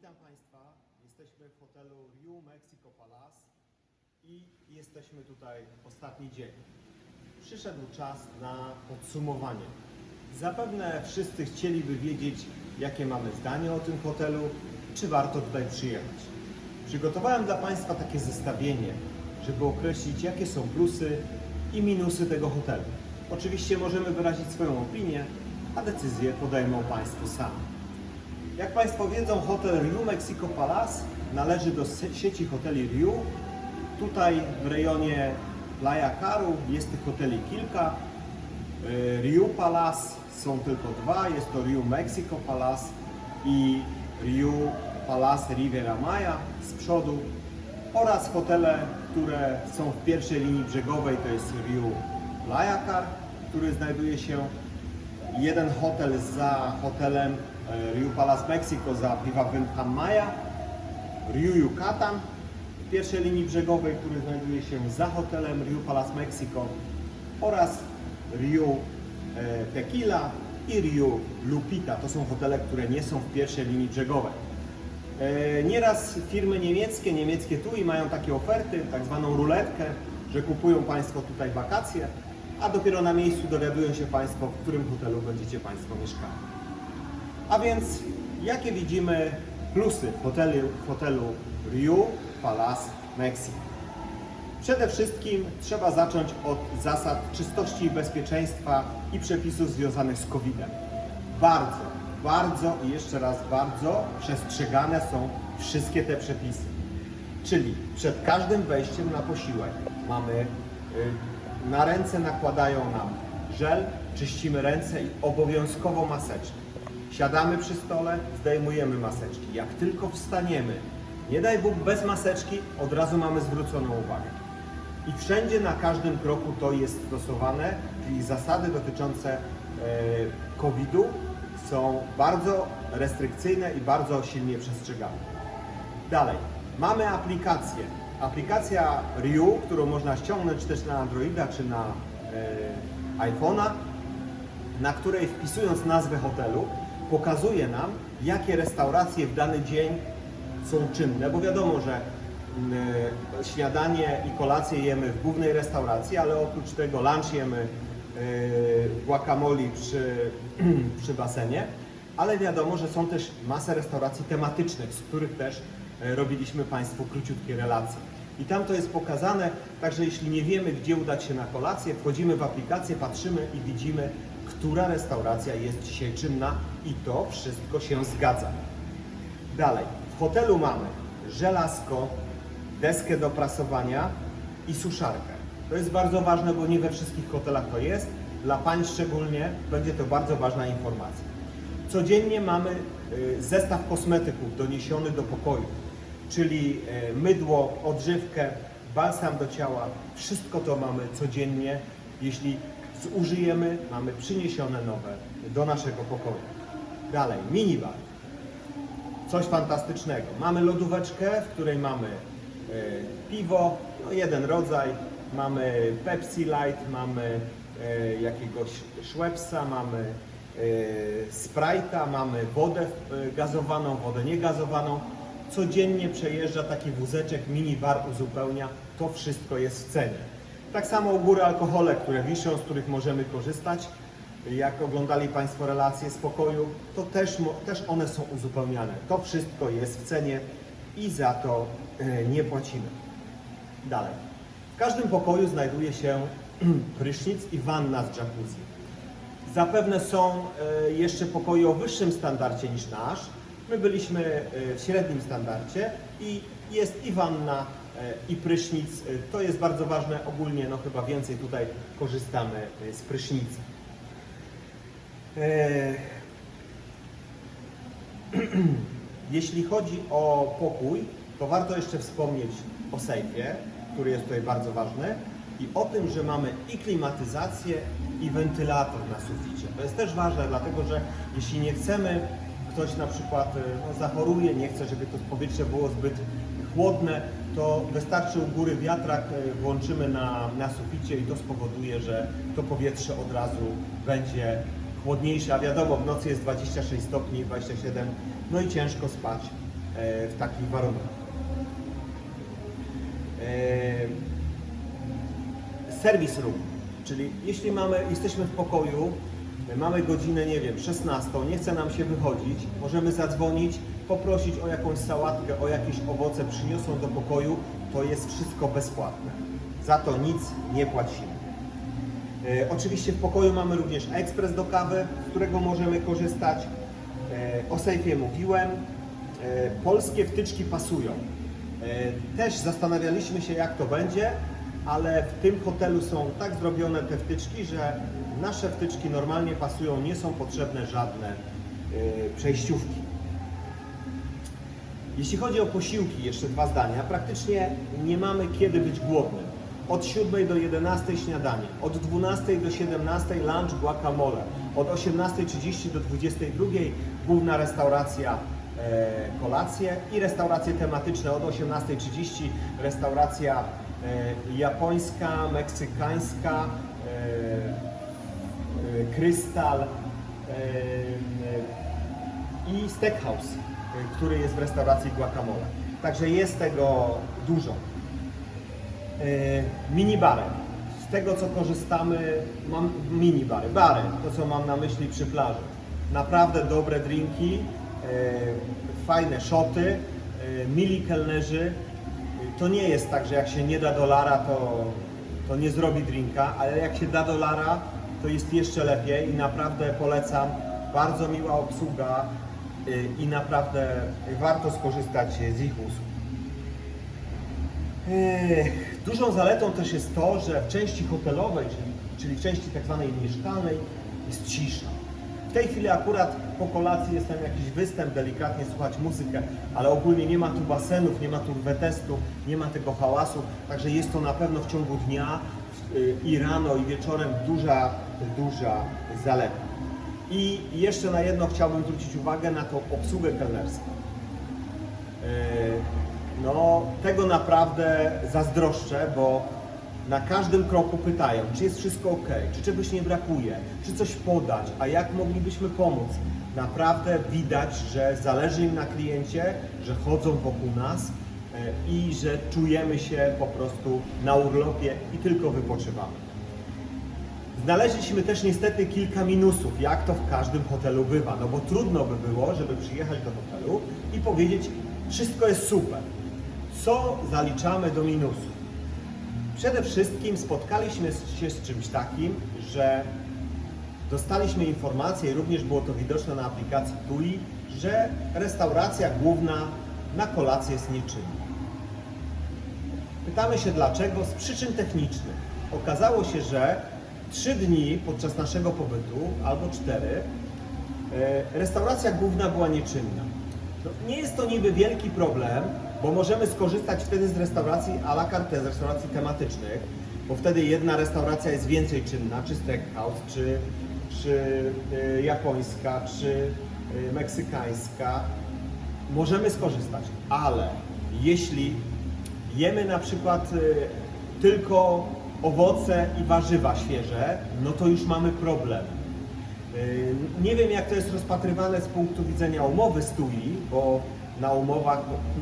Witam Państwa. Jesteśmy w hotelu Riu Mexico Palace i jesteśmy tutaj ostatni dzień. Przyszedł czas na podsumowanie. Zapewne wszyscy chcieliby wiedzieć, jakie mamy zdanie o tym hotelu, czy warto tutaj przyjechać. Przygotowałem dla Państwa takie zestawienie, żeby określić, jakie są plusy i minusy tego hotelu. Oczywiście możemy wyrazić swoją opinię, a decyzję podejmą Państwo sami. Jak Państwo wiedzą, hotel Riu Mexico Palace należy do sie- sieci hoteli Riu. Tutaj w rejonie Playa Caru jest tych hoteli kilka. Y, Riu Palace są tylko dwa, jest to Riu Mexico Palace i Riu Palace Riviera Maya z przodu oraz hotele, które są w pierwszej linii brzegowej, to jest Riu Playa Car, który znajduje się jeden hotel za hotelem e, Riu Palace Mexico za Viva Maya, Riu Yucatan w pierwszej linii brzegowej, który znajduje się za hotelem Riu Palace Mexico oraz Riu e, Tequila i Riu Lupita. To są hotele, które nie są w pierwszej linii brzegowej. E, Nieraz firmy niemieckie, niemieckie TUI mają takie oferty, tak zwaną ruletkę, że kupują Państwo tutaj wakacje, a dopiero na miejscu dowiadują się Państwo, w którym hotelu będziecie Państwo mieszkali. A więc jakie widzimy plusy hotelu, hotelu Riu Palace Mexico? Przede wszystkim trzeba zacząć od zasad czystości i bezpieczeństwa i przepisów związanych z COVID-em. Bardzo, bardzo i jeszcze raz bardzo przestrzegane są wszystkie te przepisy. Czyli przed każdym wejściem na posiłek mamy y, na ręce nakładają nam żel, czyścimy ręce i obowiązkowo maseczki. Siadamy przy stole, zdejmujemy maseczki. Jak tylko wstaniemy, nie daj Bóg bez maseczki, od razu mamy zwróconą uwagę. I wszędzie na każdym kroku to jest stosowane, czyli zasady dotyczące e, COVID-u są bardzo restrykcyjne i bardzo silnie przestrzegane. Dalej, mamy aplikację. Aplikacja Riu, którą można ściągnąć też na Androida czy na e, iPhone'a, na której wpisując nazwę hotelu, pokazuje nam, jakie restauracje w dany dzień są czynne, bo wiadomo, że mm, śniadanie i kolację jemy w głównej restauracji, ale oprócz tego lunch jemy e, guacamole przy, przy basenie, ale wiadomo, że są też masę restauracji tematycznych, z których też e, robiliśmy Państwu króciutkie relacje. I tam to jest pokazane, także jeśli nie wiemy, gdzie udać się na kolację, wchodzimy w aplikację, patrzymy i widzimy, która restauracja jest dzisiaj czynna i to wszystko się zgadza. Dalej, w hotelu mamy żelazko, deskę do prasowania i suszarkę. To jest bardzo ważne, bo nie we wszystkich hotelach to jest. Dla pań szczególnie będzie to bardzo ważna informacja. Codziennie mamy y, zestaw kosmetyków doniesiony do pokoju, czyli y, mydło, odżywkę, balsam do ciała. Wszystko to mamy codziennie. Jeśli zużyjemy, mamy przyniesione nowe do naszego pokoju. Dalej, minibar coś fantastycznego. Mamy lodóweczkę, w której mamy e, piwo, no jeden rodzaj, mamy Pepsi Light, mamy e, jakiegoś Schweppesa, mamy e, Sprite'a, mamy wodę gazowaną, wodę niegazowaną. Codziennie przejeżdża taki wózeczek, minibar uzupełnia, to wszystko jest w cenie. Tak samo góry alkohole, które wiszą, z których możemy korzystać. Jak oglądali Państwo relacje z pokoju, to też, też one są uzupełniane. To wszystko jest w cenie i za to e, nie płacimy. Dalej. W każdym pokoju znajduje się prysznic i wanna z jacuzzi. Zapewne są e, jeszcze pokoje o wyższym standardzie niż nasz. My byliśmy e, w średnim standardzie i jest i wanna, i prysznic. To jest bardzo ważne. Ogólnie no chyba więcej tutaj korzystamy e, z prysznicy. E, Jeśli chodzi o pokój, to warto jeszcze wspomnieć o sejfie, który jest tutaj bardzo ważny i o tym, że mamy i klimatyzację, i wentylator na suficie. To jest też ważne, dlatego że jeśli nie chcemy, ktoś na przykład e, no, zachoruje, nie chce, żeby to powietrze było zbyt chłodne, to wystarczy u góry wiatrak e, włączymy na, na suficie i to spowoduje, że to powietrze od razu będzie chłodniejsze, a wiadomo, w nocy jest 26 stopni, 27, no i ciężko spać e, w takich warunkach. Service room, czyli jeśli mamy, jesteśmy w pokoju, mamy godzinę, nie wiem, 16, nie chce nam się wychodzić, możemy zadzwonić, poprosić o jakąś sałatkę, o jakieś owoce, przyniosą do pokoju, to jest wszystko bezpłatne. Za to nic nie płacimy. E, oczywiście w pokoju mamy również ekspres do kawy, z którego możemy korzystać. E, o sejfie mówiłem. E, polskie wtyczki pasują. E, też zastanawialiśmy się jak to będzie, ale w tym hotelu są tak zrobione te wtyczki, że nasze wtyczki normalnie pasują, nie są potrzebne żadne e, przejściówki. Jeśli chodzi o posiłki, jeszcze dwa zdania. Praktycznie nie mamy kiedy być głodnym. Od 7 do 11 śniadanie, od 12 do 17 lunch guacamole, od 18.30 do 22 główna restauracja e, kolacje i restauracje tematyczne od 18.30 restauracja japońska, meksykańska, e, e, krystal, e, e, i steakhouse, który jest w restauracji Guacamole. Także jest tego dużo. Minibary. Z tego co korzystamy, mam minibary, bary, to co mam na myśli przy plaży. Naprawdę dobre drinki, fajne szoty, mili kelnerzy. To nie jest tak, że jak się nie da dolara, to, to nie zrobi drinka, ale jak się da dolara, to jest jeszcze lepiej i naprawdę polecam. Bardzo miła obsługa y, i naprawdę warto skorzystać z ich usług. Dużą zaletą też jest to, że w części hotelowej, czyli, czyli w części tak zwanej mieszkalnej jest cisza. W tej chwili akurat po kolacji jest tam jakiś występ, delikatnie słuchać muzykę, ale ogólnie nie ma tu basenów, nie ma tu wetestu, nie ma tego hałasu, także jest to na pewno w ciągu dnia y, i rano i wieczorem duża, duża zaleta. I jeszcze na jedno chciałbym zwrócić uwagę na tą obsługę kelnerską. Yy, No, tego naprawdę zazdroszczę, bo na każdym kroku pytają, czy jest wszystko ok, czy czegoś nie brakuje, czy coś podać, a jak moglibyśmy pomóc. Naprawdę widać, że zależy im na kliencie, że chodzą wokół nas yy, i że czujemy się po prostu na urlopie i tylko wypoczywamy. Znaleźliśmy też niestety kilka minusów, jak to w każdym hotelu bywa, no bo trudno by było, żeby przyjechać do hotelu i powiedzieć, wszystko jest super. Co zaliczamy do minusów? Przede wszystkim spotkaliśmy się z czymś takim, że dostaliśmy informację, i również było to widoczne na aplikacji TUI, że restauracja główna na kolację jest nieczynna. Pytamy się dlaczego? Z przyczyn technicznych. Okazało się, że trzy dni podczas naszego pobytu, albo cztery, e, restauracja główna była nieczynna. No, nie jest to niby wielki problem, bo możemy skorzystać wtedy z restauracji à la carte, z restauracji tematycznych, bo wtedy jedna restauracja jest więcej czynna, czy steakhouse, czy, czy e, japońska, czy e, meksykańska. Możemy skorzystać, ale jeśli jemy na przykład y, tylko owoce i warzywa świeże, no to już mamy problem. Y, Nie wiem jak to jest rozpatrywane z punktu widzenia umowy z TUI, bo na umowach,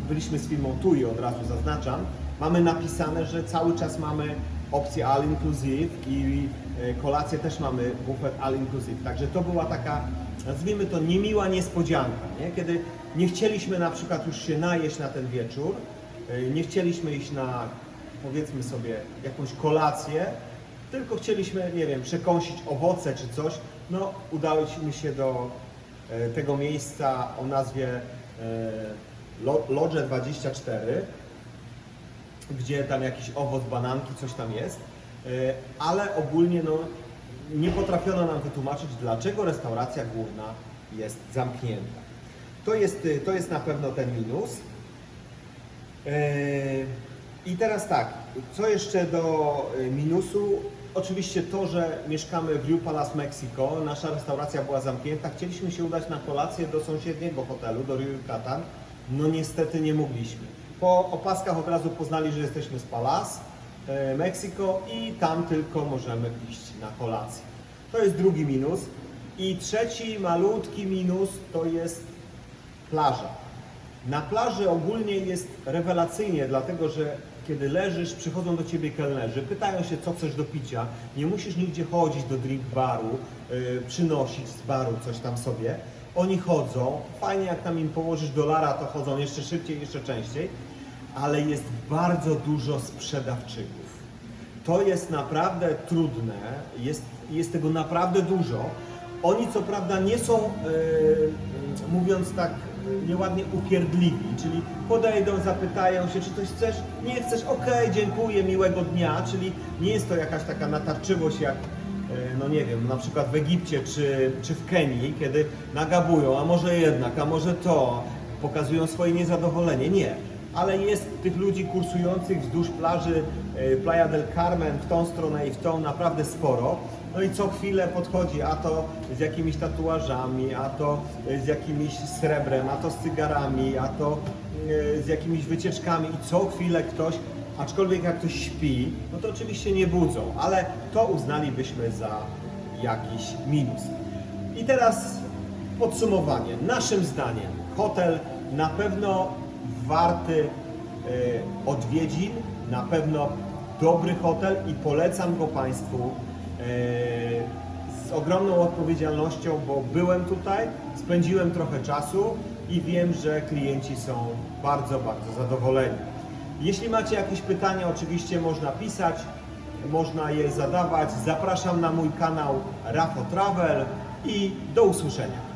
byliśmy z firmą TUI od razu zaznaczam, mamy napisane, że cały czas mamy opcję all inclusive i y, kolację też mamy bufet all inclusive. Także to była taka, nazwijmy to niemiła niespodzianka, nie? kiedy nie chcieliśmy na przykład już się najeść na ten wieczór, y, nie chcieliśmy iść na powiedzmy sobie jakąś kolację, tylko chcieliśmy, nie wiem, przekąsić owoce czy coś, no udałyśmy się do e, tego miejsca o nazwie e, Lodge 24, gdzie tam jakiś owoc, bananki, coś tam jest, e, ale ogólnie no, nie potrafiono nam wytłumaczyć, dlaczego restauracja główna jest zamknięta. To jest, to jest na pewno ten minus. I teraz tak, co jeszcze do y, minusu? Oczywiście to, że mieszkamy w Rio Palace Mexico, nasza restauracja była zamknięta, chcieliśmy się udać na kolację do sąsiedniego hotelu, do Rio Yucatan, no niestety nie mogliśmy. Po opaskach od razu poznali, że jesteśmy z Palace, e, Mexico i tam tylko możemy iść na kolację. To jest drugi minus. I trzeci malutki minus to jest plaża. Na plaży ogólnie jest rewelacyjnie, dlatego że kiedy leżysz, przychodzą do ciebie kelnerzy, pytają się, co chcesz do picia. Nie musisz nigdzie chodzić do drink baru, yy, przynosić z baru coś tam sobie. Oni chodzą, fajnie jak tam im położysz dolara, to chodzą jeszcze szybciej, jeszcze częściej, ale jest bardzo dużo sprzedawczyków. To jest naprawdę trudne, jest, jest tego naprawdę dużo. Oni co prawda nie są, e, mówiąc tak nieładnie, upierdliwi, czyli podejdą, zapytają się, czy coś chcesz, nie chcesz, okej, dziękuję, miłego dnia, czyli nie jest to jakaś taka natarczywość jak, e, no nie wiem, na przykład w Egipcie czy, czy w Kenii, kiedy nagabują, a może jednak, a może to, pokazują swoje niezadowolenie. Nie ale jest tych ludzi kursujących wzdłuż plaży e, Playa del Carmen w tą stronę i w tą naprawdę sporo. No i co chwilę podchodzi, a to z jakimiś tatuażami, a to e, z jakimś srebrem, a to z cygarami, a to e, z jakimiś wycieczkami i co chwilę ktoś, aczkolwiek jak ktoś śpi, no to oczywiście nie budzą, ale to uznalibyśmy za jakiś minus. I teraz podsumowanie. Naszym zdaniem hotel na pewno warty e, odwiedzin, na pewno dobry hotel i polecam go Państwu z ogromną odpowiedzialnością, bo byłem tutaj, spędziłem trochę czasu i wiem, że klienci są bardzo, bardzo zadowoleni. Jeśli macie jakieś pytania, oczywiście można pisać, można je zadawać. Zapraszam na mój kanał Rafo Travel i do usłyszenia.